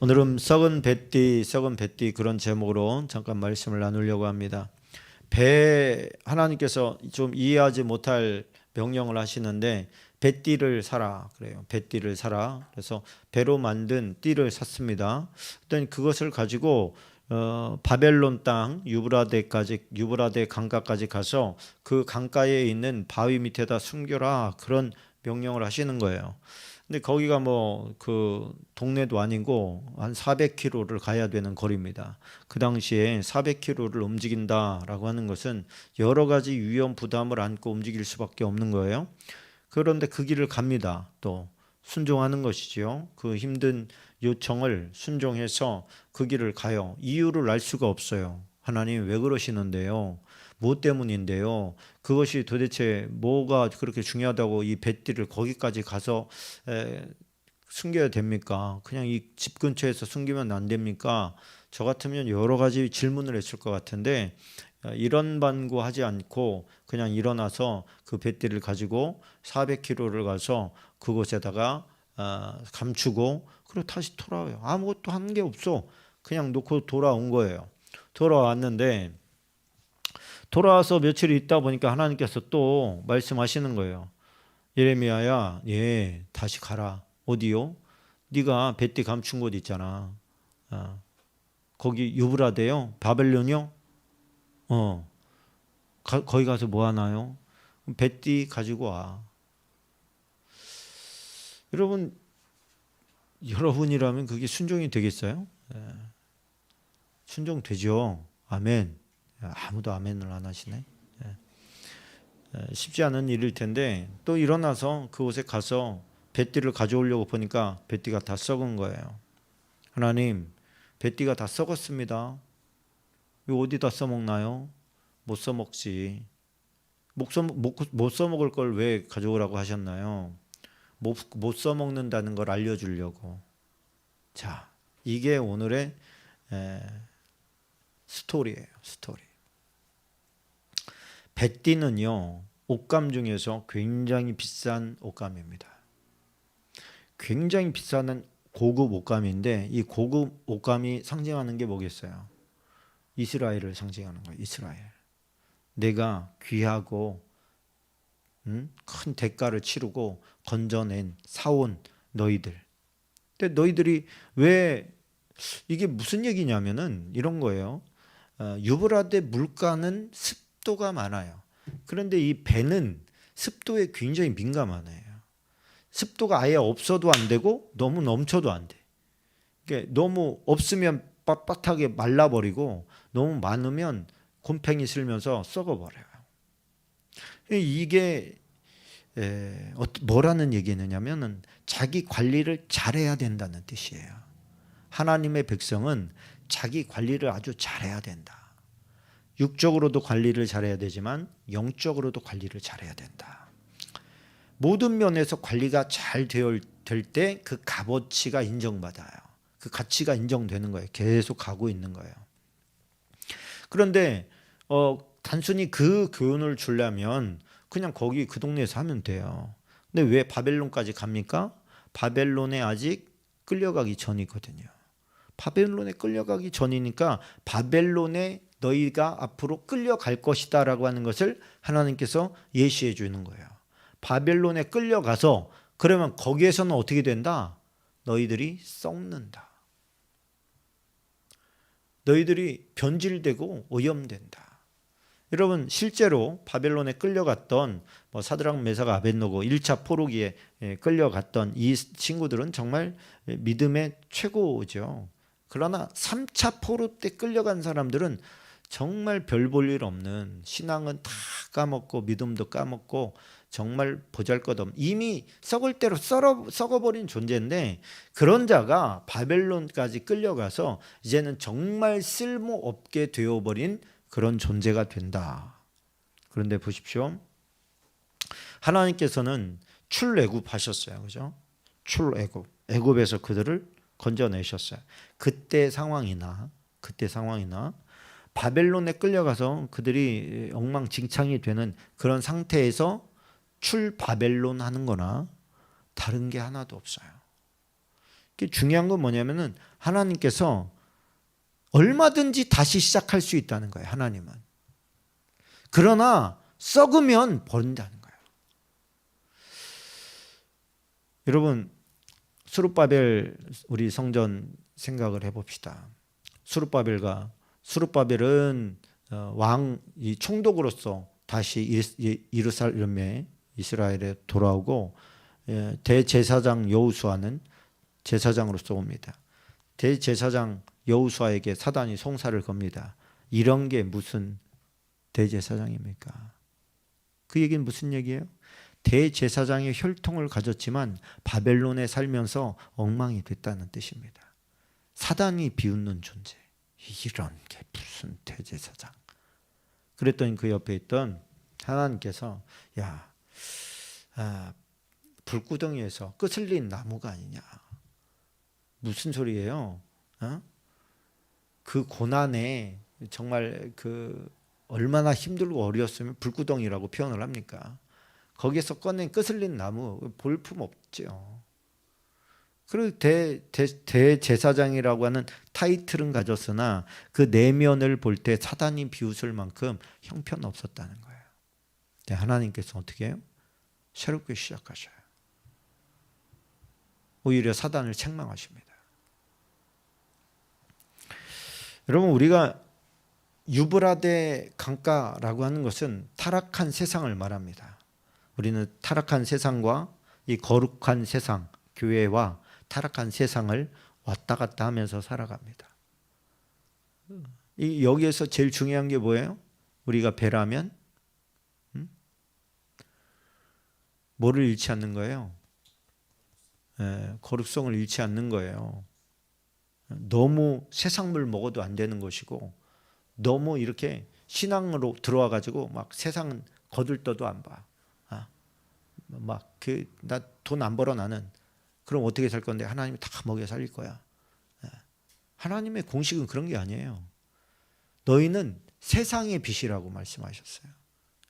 오늘은 썩은 뱃띠, 썩은 뱃띠 그런 제목으로 잠깐 말씀을 나누려고 합니다. 배 하나님께서 좀 이해하지 못할 명령을 하시는데 배띠를 사라 그래요. 배띠를 사라. 그래서 배로 만든 띠를 샀습니다. 그랬더니 그것을 가지고 어, 바벨론 땅 유브라데까지 유브라데 강가까지 가서 그 강가에 있는 바위 밑에다 숨겨라 그런 명령을 하시는 거예요. 근데 거기가 뭐 그 동네도 아니고 한 400km를 가야 되는 거리입니다. 그 당시에 400km를 움직인다라고 하는 것은 여러 가지 위험 부담을 안고 움직일 수밖에 없는 거예요. 그런데 그 길을 갑니다. 또 순종하는 것이지요. 그 힘든 요청을 순종해서 그 길을 가요. 이유를 알 수가 없어요. 하나님 왜 그러시는데요? 무엇 때문인데요? 그것이 도대체 뭐가 그렇게 중요하다고 이 배띠를 거기까지 가서 에, 숨겨야 됩니까? 그냥 이 집 근처에서 숨기면 안 됩니까? 저 같으면 여러 가지 질문을 했을 것 같은데 어, 이런 반구하지 않고 그냥 일어나서 그 배띠를 가지고 400km를 가서 그곳에다가 어, 감추고 그리고 다시 돌아와요. 아무것도 한 게 없어. 그냥 놓고 돌아온 거예요. 돌아왔는데 돌아와서 며칠 있다 보니까 하나님께서 또 말씀하시는 거예요. 예레미야야, 예, 다시 가라. 어디요? 네가 뱃띠 감춘 곳 있잖아. 어, 거기 유브라데요. 바벨론이요. 어, 가, 거기 가서 뭐 하나요? 뱃띠 가지고 와. 여러분, 여러분이라면 그게 순종이 되겠어요? 예. 순종되죠. 아멘. 아무도 아멘을 안 하시네. 예. 예, 쉽지 않은 일일 텐데 또 일어나서 그곳에 가서 뱃띠를 가져오려고 보니까 뱃띠가 다 썩은 거예요. 하나님, 뱃띠가 다 썩었습니다. 이거 어디다 써먹나요? 못 써먹지. 못, 써먹을 걸 왜 가져오라고 하셨나요? 못, 못 써먹는다는 걸 알려주려고. 자, 이게 오늘의 에, 스토리예요. 스토리. 뱃띠는요 옷감 중에서 굉장히 비싼 옷감입니다. 굉장히 비싼 고급 옷감인데 이 고급 옷감이 상징하는 게 뭐겠어요? 이스라엘을 상징하는 거예요. 이스라엘. 내가 귀하고 음? 큰 대가를 치르고 건져낸 사온 너희들. 근데 너희들이 왜 이게 무슨 얘기냐면은 이런 거예요. 어, 유브라데 물가는 습 도가 많아요. 그런데 이 배는 습도에 굉장히 민감한 애예요. 습도가 아예 없어도 안 되고 너무 넘쳐도 안 돼. 이게 너무 없으면 빳빳하게 말라버리고 너무 많으면 곰팡이 슬면서 썩어버려요. 이게 에, 어, 뭐라는 얘기느냐면은 자기 관리를 잘해야 된다는 뜻이에요. 하나님의 백성은 자기 관리를 아주 잘해야 된다. 육적으로도 관리를 잘해야 되지만 영적으로도 관리를 잘해야 된다. 모든 면에서 관리가 잘될때 그 값어치가 인정받아요. 그 가치가 인정되는 거예요. 계속 가고 있는 거예요. 그런데 어, 단순히 그 교훈을 주려면 그냥 거기 그 동네에서 하면 돼요. 근데 왜 바벨론까지 갑니까? 바벨론에 아직 끌려가기 전이거든요. 바벨론에 끌려가기 전이니까 바벨론에 너희가 앞으로 끌려갈 것이다라고 하는 것을 하나님께서 예시해 주는 거예요. 바벨론에 끌려가서 그러면 거기에서는 어떻게 된다? 너희들이 썩는다. 너희들이 변질되고 오염된다. 여러분 실제로 바벨론에 끌려갔던 뭐 사드랑 메사가 아벤노고 1차 포로기에 예, 끌려갔던 이 친구들은 정말 믿음의 최고죠. 그러나 3차 포로 때 끌려간 사람들은 정말 별 볼 일 없는 신앙은 다 까먹고 믿음도 까먹고 정말 보잘것없 이미 썩을 대로 썩어, 썩어버린 존재인데 그런 자가 바벨론까지 끌려가서 이제는 정말 쓸모 없게 되어버린 그런 존재가 된다. 그런데 보십시오. 하나님께서는 출애굽하셨어요. 그죠? 출애굽. 애굽에서 그들을 건져내셨어요. 그때 상황이나 그때 상황이나 바벨론에 끌려가서 그들이 엉망진창이 되는 그런 상태에서 출 바벨론 하는 거나 다른 게 하나도 없어요. 중요한 건 뭐냐면은 하나님께서 얼마든지 다시 시작할 수 있다는 거예요. 하나님은. 그러나 썩으면 버린다는 거예요. 여러분 수룹바벨 우리 성전 생각을 해 봅시다. 수룹바벨과 수룹바벨은 어, 왕이 총독으로서 다시 이- 이르살렘에 이스라엘에 돌아오고 예, 대제사장 여우수아는 제사장으로서 옵니다. 대제사장 여우수아에게 사단이 송사를 겁니다. 이런 게 무슨 대제사장입니까? 그 얘기는 무슨 얘기예요? 대제사장의 혈통을 가졌지만 바벨론에 살면서 엉망이 됐다는 뜻입니다. 사단이 비웃는 존재. 이런 게 무슨 대제사장. 그랬더니 그 옆에 있던 하나님께서 야, 아, 불구덩이에서 끄슬린 나무가 아니냐. 무슨 소리예요? 어? 그 고난에 정말 그 얼마나 힘들고 어려웠으면 불구덩이라고 표현을 합니까? 거기에서 꺼낸 끄슬린 나무 볼품 없죠. 그리고 대, 대, 대제사장이라고 하는 타이틀은 가졌으나 그 내면을 볼 때 사단이 비웃을 만큼 형편없었다는 거예요. 하나님께서 어떻게 해요? 새롭게 시작하셔요. 오히려 사단을 책망하십니다. 여러분 우리가 유브라데 강가라고 하는 것은 타락한 세상을 말합니다. 우리는 타락한 세상과 이 거룩한 세상, 교회와 타락한 세상을 왔다 갔다 하면서 살아갑니다. 이 여기에서 제일 중요한 게 뭐예요? 우리가 배라면 음? 뭐를 잃지 않는 거예요? 예, 거룩성을 잃지 않는 거예요. 너무 세상물 먹어도 안 되는 것이고 너무 이렇게 신앙으로 들어와 가지고 막 세상은 거들떠도 안 봐. 아, 막그 나 돈 안 벌어 나는 그럼 어떻게 살 건데 하나님이 다 먹여 살릴 거야. 예. 하나님의 공식은 그런 게 아니에요. 너희는 세상의 빛이라고 말씀하셨어요.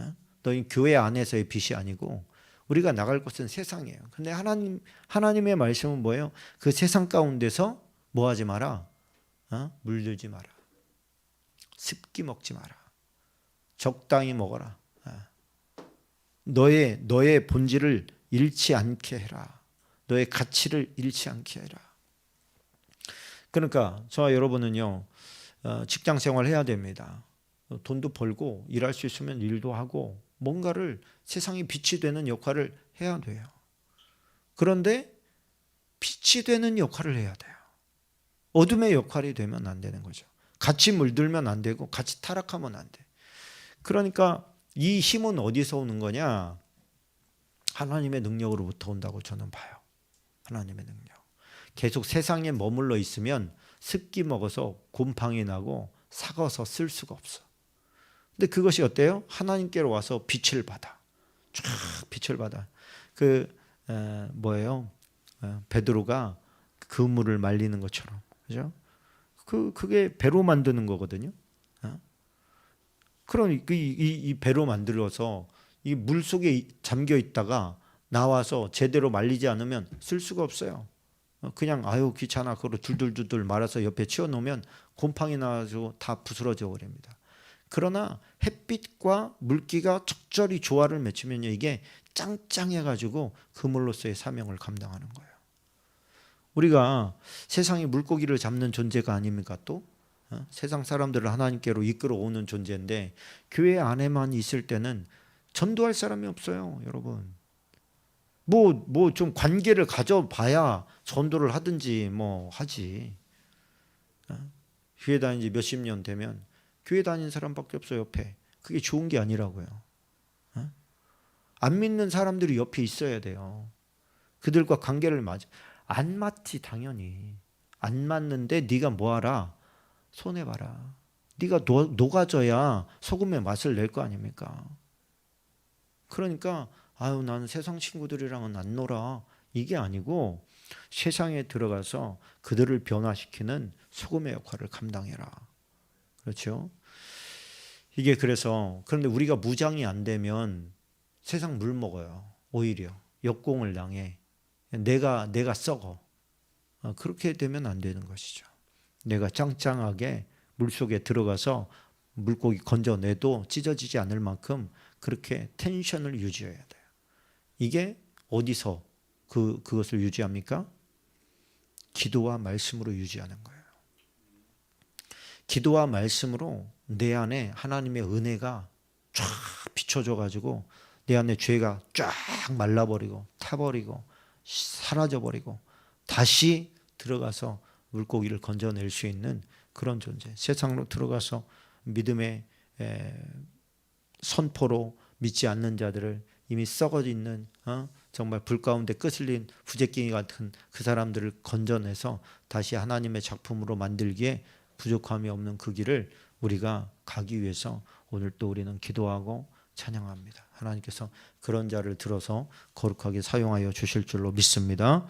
예? 너희 교회 안에서의 빛이 아니고 우리가 나갈 곳은 세상이에요. 근데 하나님 하나님의 말씀은 뭐예요? 그 세상 가운데서 뭐 하지 마라. 어? 물들지 마라. 습기 먹지 마라. 적당히 먹어라. 어. 너의 너의 본질을 잃지 않게 해라. 너의 가치를 잃지 않게 해라. 그러니까 저와 여러분은요 어, 직장 생활 해야 됩니다. 어, 돈도 벌고 일할 수 있으면 일도 하고 뭔가를 세상에 빛이 되는 역할을 해야 돼요. 그런데 빛이 되는 역할을 해야 돼요. 어둠의 역할이 되면 안 되는 거죠. 같이 물들면 안 되고 같이 타락하면 안 돼. 그러니까 이 힘은 어디서 오는 거냐? 하나님의 능력으로부터 온다고 저는 봐요. 하나님의 능력. 계속 세상에 머물러 있으면 습기 먹어서 곰팡이 나고 삭아서 쓸 수가 없어. 근데 그것이 어때요? 하나님께로 와서 빛을 받아. 쫙 빛을 받아. 그 에, 뭐예요? 에, 베드로가 그물을 말리는 것처럼. 그죠? 그 그게 배로 만드는 거거든요. 어? 그럼 그, 이, 이 배로 만들어서 이 물 속에 잠겨 있다가 나와서 제대로 말리지 않으면 쓸 수가 없어요. 어, 그냥 아유 귀찮아 그걸 둘둘둘둘 말아서 옆에 치워 놓으면 곰팡이 나가지고 다 부스러져 버립니다. 그러나 햇빛과 물기가 적절히 조화를 맺히면요 이게 짱짱해 가지고 그물로서의 사명을 감당하는 거예요. 우리가 세상의 물고기를 잡는 존재가 아닙니까 또 어? 세상 사람들을 하나님께로 이끌어 오는 존재인데 교회 안에만 있을 때는 전도할 사람이 없어요, 여러분. 뭐 뭐 좀 관계를 가져봐야 전도를 하든지 뭐 하지. 어? 교회 다닌 지 몇십 년 되면 교회 다닌 사람밖에 없어요 옆에. 그게 좋은 게 아니라고요. 어? 안 믿는 사람들이 옆에 있어야 돼요. 그들과 관계를 맞아. 안 맞지 당연히. 안 맞는데 네가 뭐하라? 손해 봐라. 네가 녹, 녹아져야 소금의 맛을 낼 거 아닙니까? 그러니까 아유 나는 세상 친구들이랑은 안 놀아. 이게 아니고 세상에 들어가서 그들을 변화시키는 소금의 역할을 감당해라. 그렇죠? 이게 그래서 그런데 우리가 무장이 안 되면 세상 물 먹어요. 오히려 역공을 당해. 내가 내가 썩어. 어, 그렇게 되면 안 되는 것이죠. 내가 짱짱하게 물 속에 들어가서 물고기 건져내도 찢어지지 않을 만큼 그렇게 텐션을 유지해야 돼요. 이게 어디서 그 그것을 유지합니까? 기도와 말씀으로 유지하는 거예요. 기도와 말씀으로 내 안에 하나님의 은혜가 쫙 비춰져 가지고 내 안에 죄가 쫙 말라버리고 타버리고 사라져 버리고 다시 들어가서 물고기를 건져낼 수 있는 그런 존재. 세상으로 들어가서 믿음의 에, 선포로 믿지 않는 자들을 이미 썩어 있는 어? 정말 불 가운데 끄슬린 부재끼리 같은 그 사람들을 건져내서 다시 하나님의 작품으로 만들기에 부족함이 없는 그 길을 우리가 가기 위해서 오늘 또 우리는 기도하고 찬양합니다. 하나님께서 그런 자를 들어서 거룩하게 사용하여 주실 줄로 믿습니다.